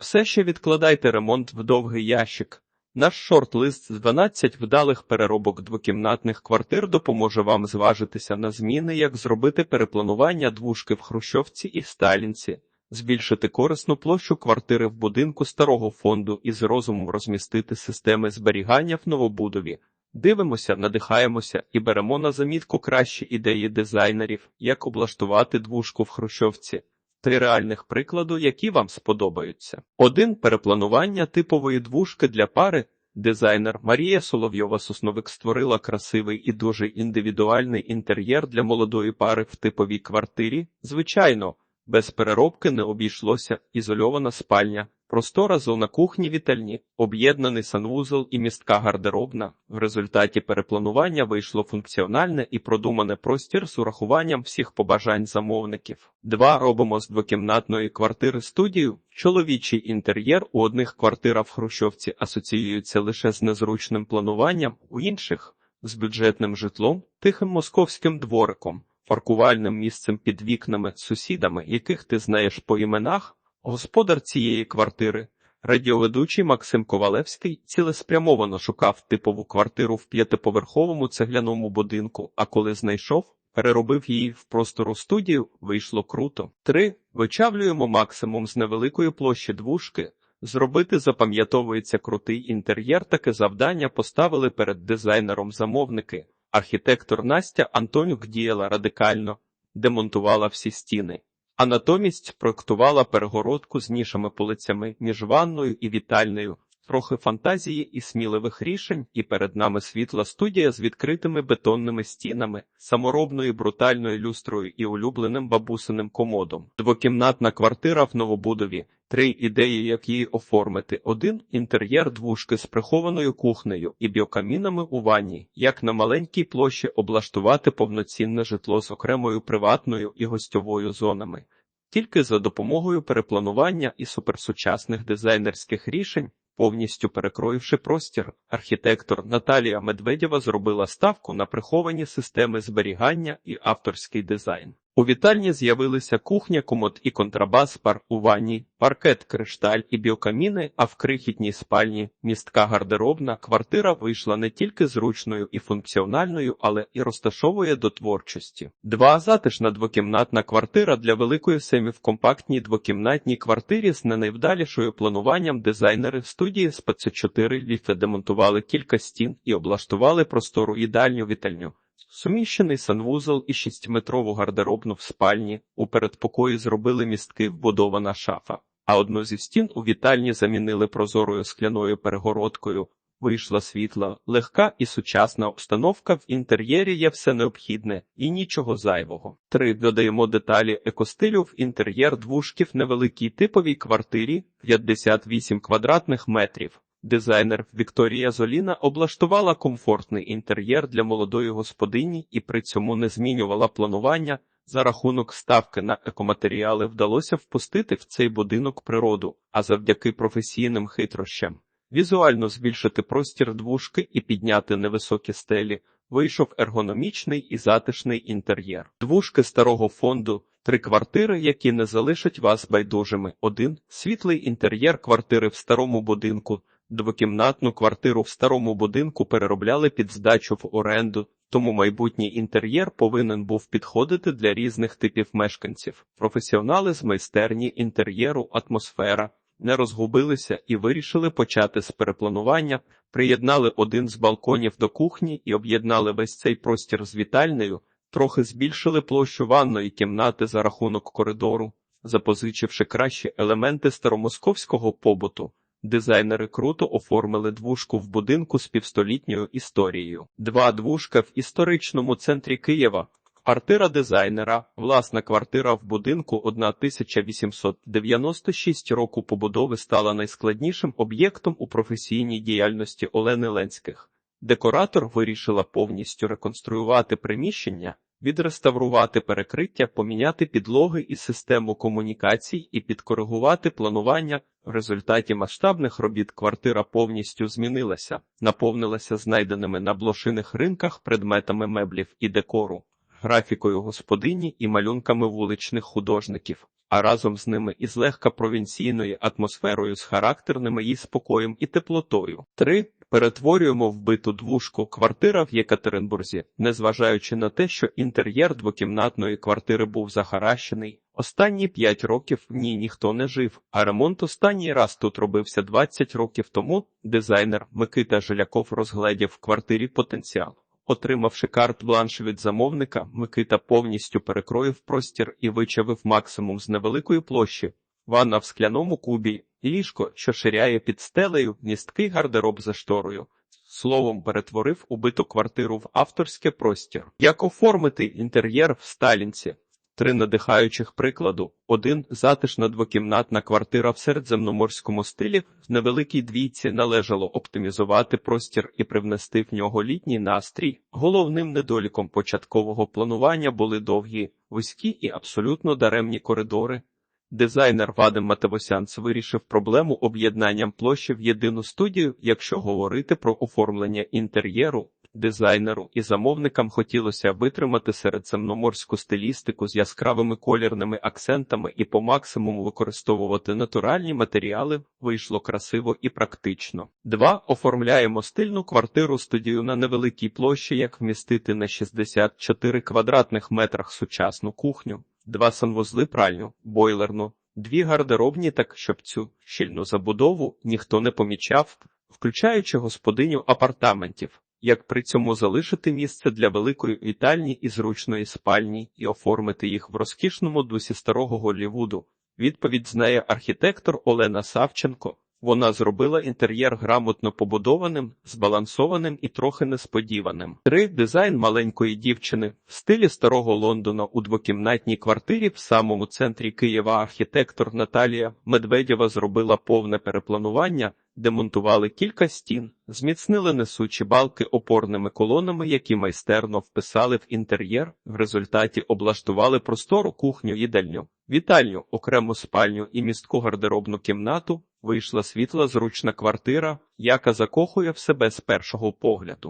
Все ще відкладайте ремонт в довгий ящик. Наш шорт-лист з 12 вдалих переробок двокімнатних квартир допоможе вам зважитися на зміни, як зробити перепланування двушки в Хрущовці і Сталінці, збільшити корисну площу квартири в будинку старого фонду і з розумом розмістити системи зберігання в новобудові. Дивимося, надихаємося і беремо на замітку кращі ідеї дизайнерів, як облаштувати двушку в Хрущовці. Три реальних прикладу, які вам сподобаються. Один перепланування типової двушки для пари. Дизайнер Марія Соловйова Сосновик створила красивий і дуже індивідуальний інтер'єр для молодої пари в типовій квартирі. Звичайно, без переробки не обійшлося ізольована спальня, простора зона кухні вітальні, об'єднаний санвузол і містка гардеробна. В результаті перепланування вийшло функціональне і продумане простір з урахуванням всіх побажань замовників. Два робимо з двокімнатної квартири студію. Чоловічий інтер'єр у одних квартирах в Хрущовці асоціюється лише з незручним плануванням, у інших з бюджетним житлом, тихим московським двориком паркувальним місцем під вікнами, сусідами, яких ти знаєш по іменах, господар цієї квартири, радіоведучий Максим Ковалевський цілеспрямовано шукав типову квартиру в п'ятиповерховому цегляному будинку, а коли знайшов, переробив її в простору студію, вийшло круто. Три. Вичавлюємо максимум з невеликої площі двушки. Зробити запам'ятовується крутий інтер'єр, таке завдання поставили перед дизайнером замовники. Архітектор Настя Антонюк діяла радикально, демонтувала всі стіни, а натомість проектувала перегородку з нішами полицями між ванною і вітальнею, трохи фантазії і сміливих рішень, і перед нами світла студія з відкритими бетонними стінами, саморобною брутальною люстрою і улюбленим бабусиним комодом. Двокімнатна квартира в новобудові. Три ідеї, як її оформити: один інтер'єр двушки з прихованою кухнею і біокамінами у ванні, як на маленькій площі облаштувати повноцінне житло з окремою приватною і гостьовою зонами. Тільки за допомогою перепланування і суперсучасних дизайнерських рішень, повністю перекроївши простір, архітектор Наталія Медведєва зробила ставку на приховані системи зберігання і авторський дизайн. У вітальні з'явилися кухня, комод і контрабас, пар у ванні, паркет, кришталь і біокаміни, а в крихітній спальні містка гардеробна квартира вийшла не тільки зручною і функціональною, але і розташовує до творчості. Два затишна двокімнатна квартира для великої семі в компактній двокімнатній квартирі з не найвдалішою плануванням дизайнери студії з ПЦ4 ліфе демонтували кілька стін і облаштували простору їдальню вітальню. Суміщений санвузол і шістиметрову гардеробну в спальні, у передпокої зробили містки вбудована шафа, а одну зі стін у вітальні замінили прозорою скляною перегородкою. Вийшла світла, легка і сучасна обстановка в інтер'єрі є все необхідне і нічого зайвого. Три додаємо деталі екостилю в інтер'єр двушки в невеликій типовій квартирі 58 квадратних метрів. Дизайнер Вікторія Золіна облаштувала комфортний інтер'єр для молодої господині і при цьому не змінювала планування. За рахунок ставки на екоматеріали вдалося впустити в цей будинок природу, а завдяки професійним хитрощам візуально збільшити простір двушки і підняти невисокі стелі. Вийшов ергономічний і затишний інтер'єр. Двушки старого фонду, три квартири, які не залишать вас байдужими. Один світлий інтер'єр квартири в старому будинку. Двокімнатну квартиру в старому будинку переробляли під здачу в оренду, тому майбутній інтер'єр повинен був підходити для різних типів мешканців. Професіонали з майстерні інтер'єру, атмосфера не розгубилися і вирішили почати з перепланування, приєднали один з балконів до кухні і об'єднали весь цей простір з вітальнею, трохи збільшили площу ванної кімнати за рахунок коридору, запозичивши кращі елементи старомосковського побуту. Дизайнери круто оформили двушку в будинку з півстолітньою історією. Два двушка в історичному центрі Києва. Квартира дизайнера, власна квартира в будинку 1896 року побудови стала найскладнішим об'єктом у професійній діяльності Олени Ленських. Декоратор вирішила повністю реконструювати приміщення, відреставрувати перекриття, поміняти підлоги і систему комунікацій і підкоригувати планування. В результаті масштабних робіт квартира повністю змінилася, наповнилася знайденими на блошиних ринках предметами меблів і декору, графікою господині і малюнками вуличних художників. а разом з ними і злегка провінційною атмосферою з характерними її спокоєм і теплотою. 3. Перетворюємо вбиту двушку квартира в Єкатеринбурзі, незважаючи на те, що інтер'єр двокімнатної квартири був захаращений. Останні 5 років в ній ніхто не жив, а ремонт останній раз тут робився 20 років тому. Дизайнер Микита Жиляков розгледів в квартирі потенціал. Отримавши карт-бланш від замовника, Микита повністю перекроїв простір і вичавив максимум з невеликої площі. Ванна в скляному кубі, ліжко, що ширяє під стелею, місткий гардероб за шторою. Словом, перетворив убиту квартиру в авторське простір. Як оформити інтер'єр в Сталінці? Три надихаючих прикладу. Один затишна двокімнатна квартира в середземноморському стилі. В невеликій двійці належало оптимізувати простір і привнести в нього літній настрій. Головним недоліком початкового планування були довгі, вузькі і абсолютно даремні коридори. Дизайнер Вадим Матевосянц вирішив проблему об'єднанням площі в єдину студію, якщо говорити про оформлення інтер'єру. Дизайнеру і замовникам хотілося витримати середземноморську стилістику з яскравими колірними акцентами і по максимуму використовувати натуральні матеріали. Вийшло красиво і практично. 2. Оформляємо стильну квартиру студію на невеликій площі, як вмістити на 64 квадратних метрах сучасну кухню, два санвузли пральню, бойлерну, дві гардеробні, так щоб цю щільну забудову ніхто не помічав, включаючи господиню апартаментів як при цьому залишити місце для великої вітальні і зручної спальні і оформити їх в розкішному дусі старого Голлівуду. Відповідь знає архітектор Олена Савченко. Вона зробила інтер'єр грамотно побудованим, збалансованим і трохи несподіваним. Три дизайн маленької дівчини в стилі старого Лондона у двокімнатній квартирі в самому центрі Києва. Архітектор Наталія Медведєва зробила повне перепланування, демонтували кілька стін, зміцнили несучі балки опорними колонами, які майстерно вписали в інтер'єр. В результаті облаштували простору кухню, їдальню, вітальню, окрему спальню і містку гардеробну кімнату. Вийшла світла зручна квартира, яка закохує в себе з першого погляду.